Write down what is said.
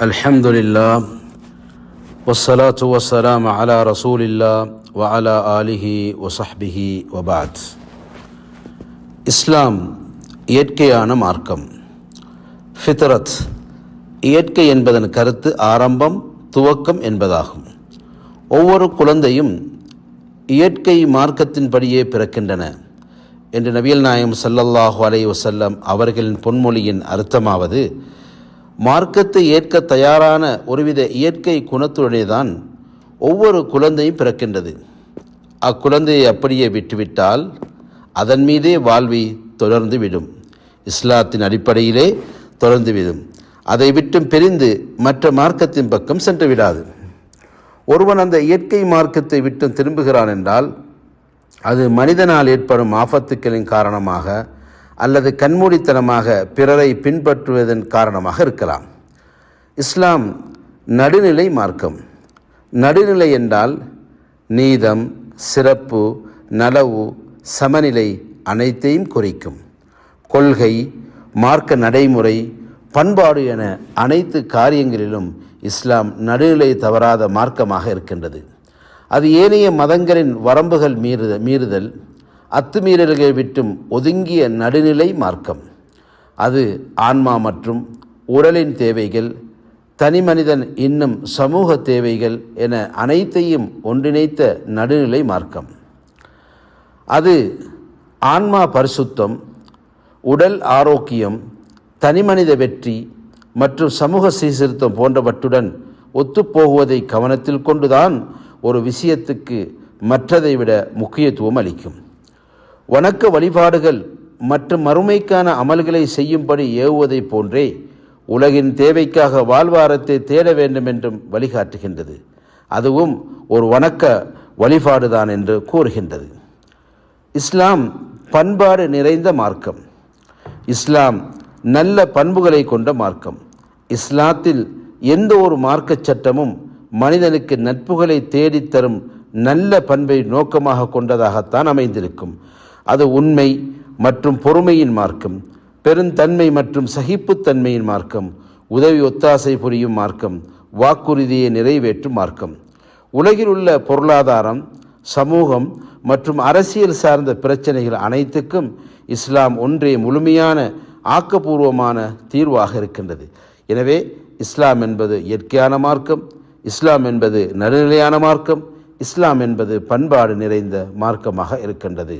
الحمد لله والصلاة والسلام على رسول الله وعلى آله وصحبه وبعد இஸ்லாம் இயற்கையான மார்க்கம் ஃபித்ரத் இயற்கை என்பதன் கருத்து ஆரம்பம் துவக்கம் என்பதாகும் ஒவ்வொரு குழந்தையும் இயற்கை மார்க்கத்தின்படியே பிறக்கின்றன என்று நபியல் நாயம் ஸல்லல்லாஹு அலைஹி வஸல்லம் அவர்களின் பொன்மொழியின் அர்த்தமாவது மார்க்கத்தை ஏற்க தயாரான ஒருவித இயற்கை குணத்துடனேதான் ஒவ்வொரு குழந்தையும் பிறக்கின்றது. அக்குழந்தையை அப்படியே விட்டுவிட்டால் அதன் மீதே வாழ்வி தொடர்ந்து விடும் இஸ்லாத்தின் அடிப்படையிலே தொடர்ந்து விடும் அதை விட்டும் பிரிந்து மற்ற மார்க்கத்தின் பக்கம் சென்று விடாது ஒருவன் அந்த இயற்கை மார்க்கத்தை விட்டும் திரும்புகிறான் என்றால் அது மனிதனால் ஏற்படும் ஆபத்துக்களின் காரணமாக அல்லது கண்மூடித்தனமாக பிறரை பின்பற்றுவதன் காரணமாக இருக்கலாம். இஸ்லாம் நடுநிலை மார்க்கம். நடுநிலை என்றால் நீதம் சிறப்பு நலவு சமநிலை அனைத்தையும் குறிக்கும். கொள்கை மார்க்க நடைமுறை பண்பாடு என அனைத்து காரியங்களிலும் இஸ்லாம் நடுநிலை தவறாத மார்க்கமாக இருக்கின்றது. அது ஏனைய மதங்களின் வரம்புகள் மீறுத மீறுதல் அத்துமீறல்களை விட்டும் ஒதுங்கிய நடுநிலை மார்க்கம். அது ஆன்மா மற்றும் உடலின் தேவைகள் தனிமனிதன் இன்னும் சமூக தேவைகள் என அனைத்தையும் ஒன்றிணைத்த நடுநிலை மார்க்கம். அது ஆன்மா பரிசுத்தம் உடல் ஆரோக்கியம் தனிமனித வெற்றி மற்றும் சமூக சீர்திருத்தம் போன்றவற்றுடன் ஒத்துப்போகுவதை கவனத்தில் கொண்டுதான் ஒரு விஷயத்துக்கு மற்றதை விட முக்கியத்துவம் அளிக்கும். வணக்க வழிபாடுகள் மற்றும் மறுமைக்கான அமல்களை செய்யும்படி ஏவுவதைப் போன்றே உலகின் தேவைக்காக வாழ்வாரத்தை தேட வேண்டும் என்றும் வழிகாட்டுகின்றது. அதுவும் ஒரு வணக்க வழிபாடுதான் என்று கூறுகின்றது. இஸ்லாம் பண்பாடு நிறைந்த மார்க்கம். இஸ்லாம் நல்ல பண்புகளை கொண்ட மார்க்கம். இஸ்லாத்தில் எந்த ஒரு மார்க்கச் சட்டமும் மனிதனுக்கு நட்புகளை தேடித்தரும் நல்ல பண்பை நோக்கமாக கொண்டதாகத்தான் அமைந்திருக்கும். அது உண்மை மற்றும் பொறுமையின் மார்க்கம் பெருந்தன்மை மற்றும் சகிப்புத்தன்மையின் மார்க்கம் உதவி ஒத்தாசை புரியும் மார்க்கம் வாக்குறுதியை நிறைவேற்றும் மார்க்கம். உலகில் உள்ள பொருளாதாரம் சமூகம் மற்றும் அரசியல் சார்ந்த பிரச்சனைகள் அனைத்துக்கும் இஸ்லாம் ஒன்றே முழுமையான ஆக்கப்பூர்வமான தீர்வாக இருக்கின்றது. எனவே இஸ்லாம் என்பது இயற்கையான மார்க்கம் இஸ்லாம் என்பது நடுநிலையான மார்க்கம் இஸ்லாம் என்பது பண்பாடு நிறைந்த மார்க்கமாக இருக்கின்றது.